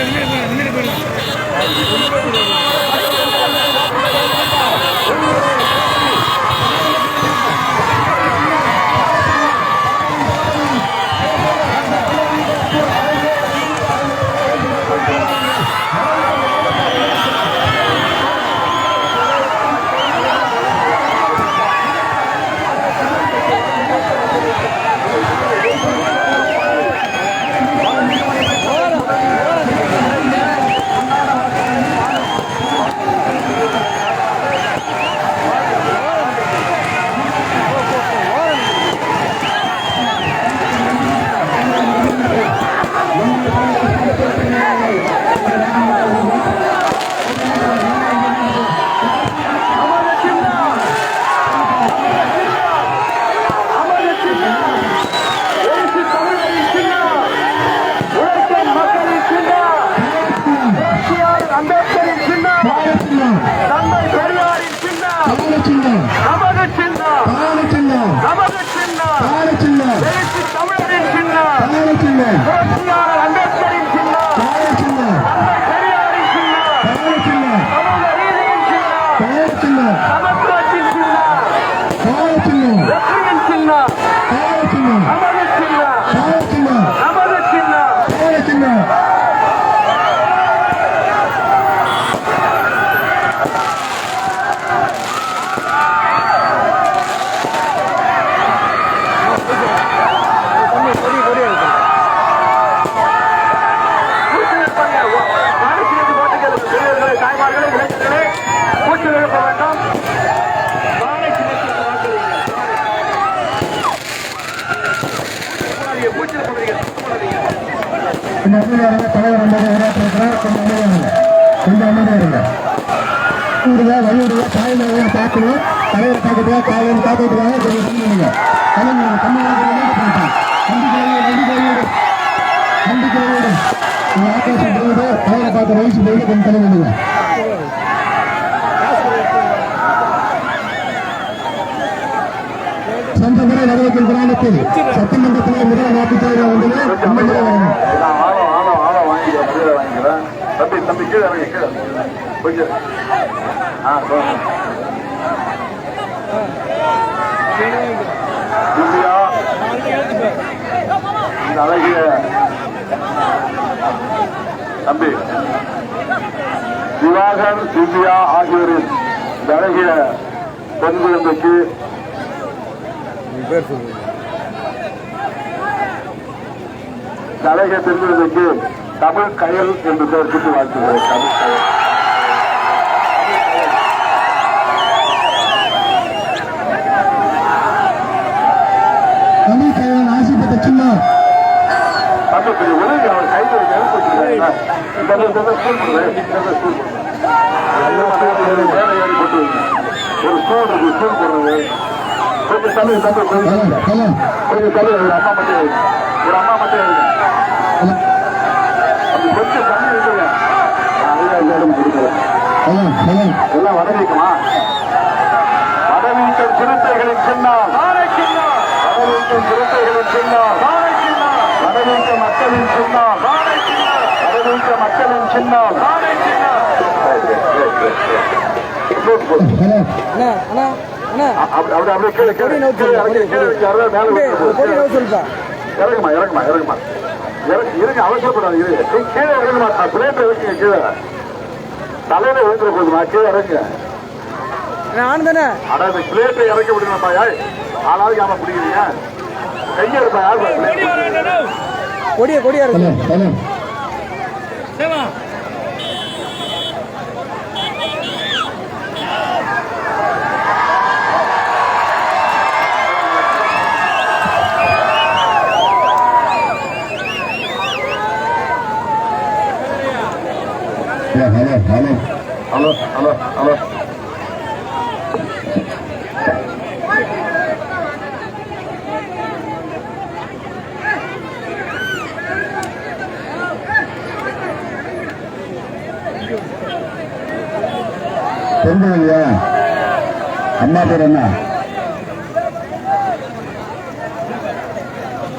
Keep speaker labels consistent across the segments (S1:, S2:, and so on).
S1: முன்னாடி போயிடலாம் இந்த இடத்துல
S2: தலைவர் அமைதி உரையாற்றிருக்கிறார் கொஞ்சம் அமைதியாருங்க கொஞ்சம் அமைதியாருங்க கூடுங்க வலியுறுங்க தாய்மையாக பார்க்கணும் தலைவர் பார்க்கறதுக்காக காலையில் பார்க்கறதுக்காக கொஞ்சம் சொல்லுங்க ஆனால் நீங்கள் தமிழ்நாடு பண்ணிட்டேன் நம்பிக்கையோடு ஆக்ரோஷப்படுவது தலைவரை பார்த்து வயசு போய் கொஞ்சம் சட்டமன்றத்தில் முதல் வாக்குச்சாளர் வந்து எம்எல்ஏ வரணும்
S1: நான் ஆழம் வாங்கிக்கிறேன். கீழே தம்பி தம்பி கீழே கீழே கொஞ்சம் ஆ இந்தியா. இந்த அழகிய தம்பி. திவாகர் திவ்யா ஆகியோரின் இந்த அழகிய பெண் குழந்தைக்கு அழகிய பெண் குழந்தைக்கு தமிழ் கயல் என்று பெயர் கூட்டி வாழ்த்துகிறேன். தமிழ் கயல்.
S2: தமிழ் கயல் ஆசி பெற்ற
S1: சும்மா தமிழ் கொஞ்சம் உதவி அவர் கைகளை நினைப்பிருக்கிறாங்க இந்த ஸ்கூல் பண்ணுறேன் இந்த ஸ்கூல் ஒரு ஸ்கூல் இருக்கு ஸ்கூல் போடுறது கொஞ்சம் தமிழ் அம்மா மட்டும் ஒரு அம்மா மட்டும் கொஞ்சம் தண்ணி வைக்கல எல்லாரும்
S2: கொடுக்கல
S1: எல்லாம் வரவேற்குமா வரவேற்கும் சிறுத்தைகளின் சின்னம் வரவேற்கும் சிறுத்தைகளின் சின்னம் வரவேற்க மக்களின் சின்னம் வரவேற்க மக்களின் சின்னம் அப்படியே அப்படியே கீழே கீழே இறங்குமா இறங்குமா. இருங்க அவசரப்படாது இருங்க நீ கீழே இறங்குமா பிளேட் இறங்குங்க கீழே. தலையில விழுந்துட போதுமா? கீழே இறங்குங்க
S3: நான் தானே?
S1: ஆனா இந்த பிளேட்டை இறக்கி விடுங்கப்பா. யார் ஆளாவது ஏமா பிடிக்கிறீங்க. கையை இருப்பா யார்
S3: கொடிய கொடியா இருக்கு.
S2: Hello hello hello hello hello தெரிஞ்சதுங்களா அம்மா பேர் என்ன?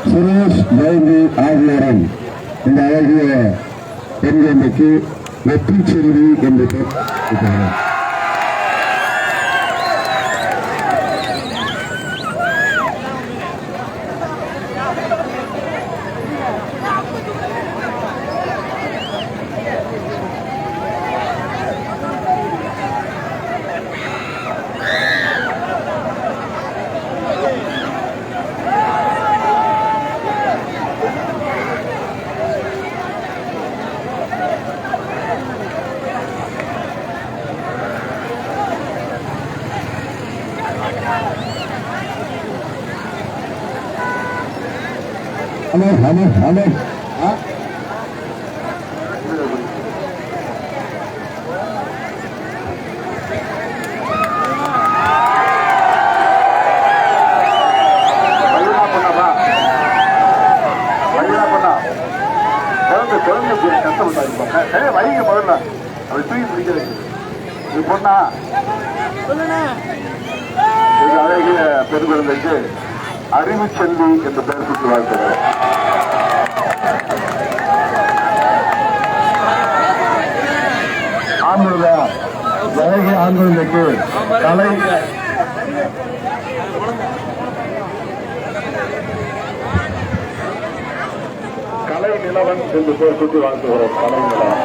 S2: சுரேஷ் ஜெயந்தி ஆகியோரின் இந்த அழகிய பெண் குழந்தைக்கு வெற்றி செல்வி என்று பெயர்
S1: குழந்தை போய் கஷ்டப்பட்டாங்க வைங்க முதல்ல. அப்படி தூக்கி பிடிக்கிறது இது பொண்ணா? அழகிய பெண் குழந்தைக்கு அறிவு செல்வி என்ற பெயர் சுற்றி வாழ்த்துகிறேன்.
S2: அழகிய ஆண்களுக்கு கலை
S1: கலை நிலவன் என்று பேர் சுற்றி வாழ்த்துகிறோம். கலை நிலவன்.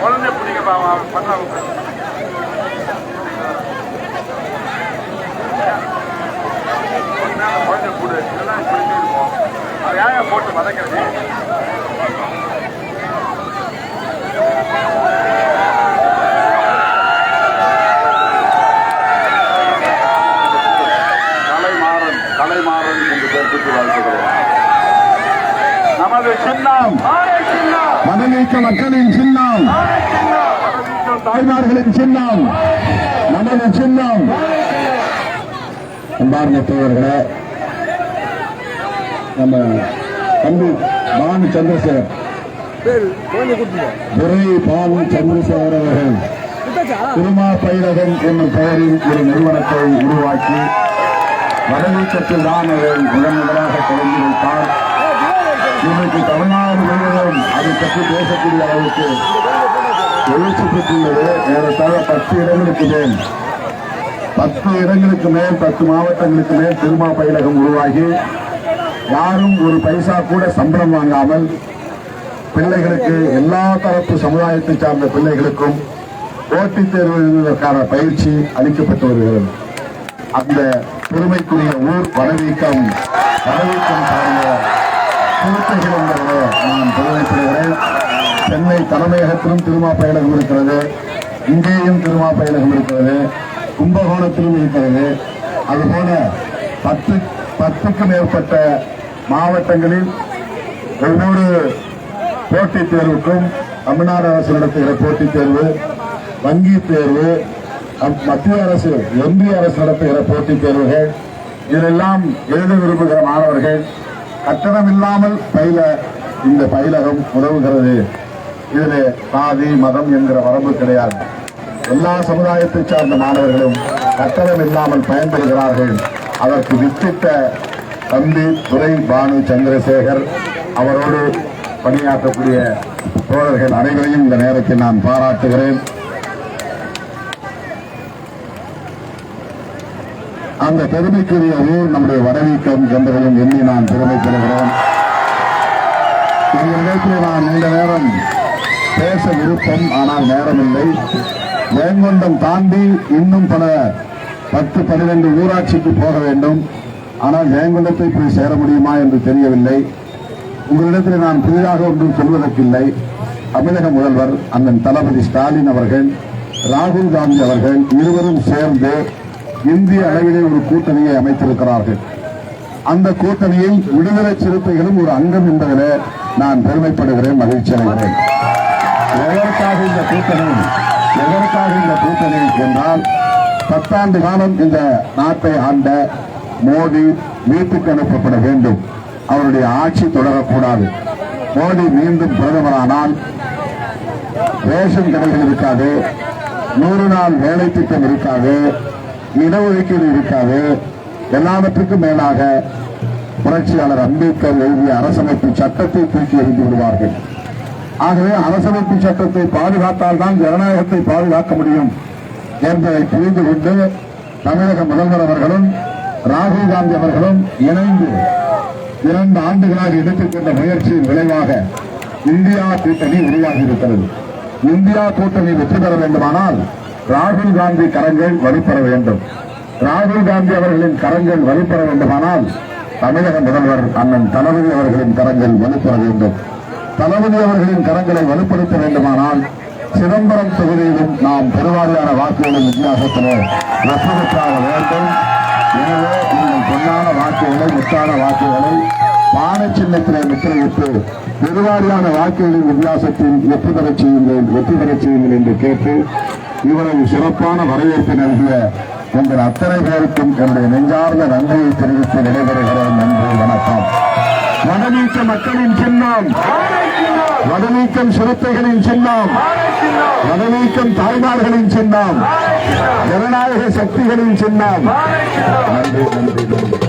S1: குழந்தை பிடிக்க பண்ண குழந்தை கூடு இதெல்லாம் இப்படி இருக்கும் அது ஏன் போட்டு வதக்கிறது கலைமாறன் கலைமாறன் என்று பெயர் வாழ்த்துகிறோம். நமது சின்னம்.
S2: மதநீக்க மக்களின் சின்னம். தாய்மார்களின் சின்னம். நமது சின்னம். அன்பார்ந்த தோழர்களே நம்ம தம்பி பானு சந்திரசேகர். துரை பானு சந்திரசேகர் அவர்கள். திருமா பயிரகம் என்னும் பெயரில் ஒரு நிறுவனத்தை உருவாக்கி வடநீக்கத்தில் தான் அவர் முதன் முதலாக தொடங்கி வைத்தார். இன்றைக்கு தமிழ்நாடு முழுவதும் அதை பற்றி பேசக்கூடிய அளவுக்கு எழுச்சி பெற்றுள்ளது. ஏறத்தாழ பத்து இடங்களுக்கு மேல் பத்து இடங்களுக்கு மேல் பத்து மாவட்டங்களுக்கு மேல் திருமா பயிலகம் உருவாகி யாரும் ஒரு பைசா கூட சம்பளம் வாங்காமல் பிள்ளைகளுக்கு எல்லா தரப்பு சமுதாயத்தை சார்ந்த பிள்ளைகளுக்கும் போட்டித் தேர்வு எழுதுவதற்கான பயிற்சி அளிக்கப்பட்டு வருகிறது. அந்த பெருமைக்குரிய ஊர் வடவீக்கம் வடவீக்கம் சார்ந்த திருத்தகில் நான் பெருமைப்படுகிறேன் சென்னை தலைமையகத்திலும் திருமா இருக்கிறது. இங்கேயும் திருமா இருக்கிறது. கும்பகோணத்திலும் இருக்கிறது. அதுபோல பத்து பத்துக்கும் மேற்பட்ட மாவட்டங்களில் ஒவ்வொரு போட்டித் தேர்வுக்கும் தமிழ்நாடு அரசு நடத்துகிற போட்டித் தேர்வு வங்கி தேர்வு மத்திய அரசு ஒன்றிய அரசு நடத்துகிற போட்டித் தேர்வுகள் இதெல்லாம் எழுத விரும்புகிற மாணவர்கள் கட்டணம் இல்லாமல் பயில இந்த பயிலகம் உதவுகிறது. இதில் சாதி மதம் என்கிற வரம்பு கிடையாது. எல்லா சமுதாயத்தை சார்ந்த மாணவர்களும் கட்டணம் இல்லாமல் பயன்பெறுகிறார்கள். அதற்கு வித்திட்ட தம்பி துரை பானு சந்திரசேகர் அவரோடு பணியாற்றக்கூடிய தோழர்கள் அனைவரையும் இந்த நேரத்தில் நான் பாராட்டுகிறேன். அந்த பெருமைக்குரிய ஊர் நம்முடைய வடவீக்கம் என்பதையும் எண்ணி நான் பெருமைப்படுகிறேன். இந்த நேரத்தில் நான் இந்த நேரம் பேச விருப்பம் ஆனால் நேரமில்லை. வேங்கொண்டம் தாண்டி இன்னும் பல பத்து பன்னிரண்டு ஊராட்சிக்கு போக வேண்டும். ஆனால் ஜெயங்கொண்டத்தை போய் சேர முடியுமா என்று தெரியவில்லை. உங்களிடத்தில் நான் புதிதாக ஒன்றும் சொல்வதற்கில்லை. தமிழக முதல்வர் அண்ணன் தளபதி ஸ்டாலின் அவர்கள் ராகுல் காந்தி அவர்கள் இருவரும் சேர்ந்து இந்திய அளவிலே ஒரு கூட்டணியை அமைத்திருக்கிறார்கள். அந்த கூட்டணியில் விடுதலை சிறுத்தைகளும் ஒரு அங்கம் என்பதிலே நான் பெருமைப்படுகிறேன் மகிழ்ச்சி அடைகிறேன். எதற்காக இந்த கூட்டணி? எதற்காக இந்த கூட்டணி என்றால் பத்தாண்டு காலம் இந்த நாட்டை ஆண்ட மோடி வீட்டுக்கு அனுப்பப்பட வேண்டும். அவருடைய ஆட்சி தொடரக்கூடாது. மோடி மீண்டும் பிரதமரானால் ரேஷன் கடைகள் இருக்காது நூறு நாள் வேலை திட்டம் இருக்காது இடஒதுக்கீடு இருக்காது. எல்லாவற்றுக்கும் மேலாக புரட்சியாளர் அம்பேத்கர் எழுதிய அரசமைப்பு சட்டத்தை தூக்கி எறிந்து விடுவார்கள். ஆகவே அரசமைப்பு சட்டத்தை பாதுகாத்தால் தான் ஜனநாயகத்தை பாதுகாக்க முடியும் என்பதை புரிந்து கொண்டு தமிழக முதல்வர் அவர்களும் ராகுல் காந்தி அவர்களும் இணைந்து இரண்டு ஆண்டுகளாக எடுத்துக்கொண்ட முயற்சியின் விளைவாக இந்தியா கூட்டணி உருவாகியிருக்கிறது. இந்தியா கூட்டணி வெற்றி பெற வேண்டுமானால் ராகுல் காந்தி கரங்கள் வலுப்பெற வேண்டும். ராகுல் காந்தி அவர்களின் கரங்கள் வலுப்பெற வேண்டுமானால் தமிழக முதல்வர் அண்ணன் தளபதி அவர்களின் கரங்கள் வலுப்பெற வேண்டும். தளபதி அவர்களின் கரங்களை வலுப்படுத்த வேண்டுமானால் சிதம்பரம் தொகுதியிலும் நாம் பெருவாரியான வாக்குகளின் வித்தியாசத்திலே வெற்றி பெற்றாக வேண்டும். எனவே நீங்கள் பொன்னான வாக்குகளை முத்தான வாக்குகளை பானை சின்னத்திலே முத்திரையிட்டு பெருவாரியான வாக்குகளின் வித்தியாசத்தில் வெற்றி பெறச் செய்யுங்கள் வெற்றி பெறச் செய்யுங்கள் என்று கேட்டு இவரது சிறப்பான வரவேற்பு நல்கிய உங்கள் அத்தனை பேருக்கும் என்னுடைய நெஞ்சார்ந்த நன்றியை தெரிவித்து விடைபெறுகிறேன் நன்றி வணக்கம். வடமீக்க மக்களின் சின்னம். வடமீக்கம் சிறுத்தைகளின் சின்னம். வடநீக்கம் தாய்மார்களின் சின்னம். ஜனநாயக சக்திகளின் சின்னம் நன்றி நன்றி நன்றி.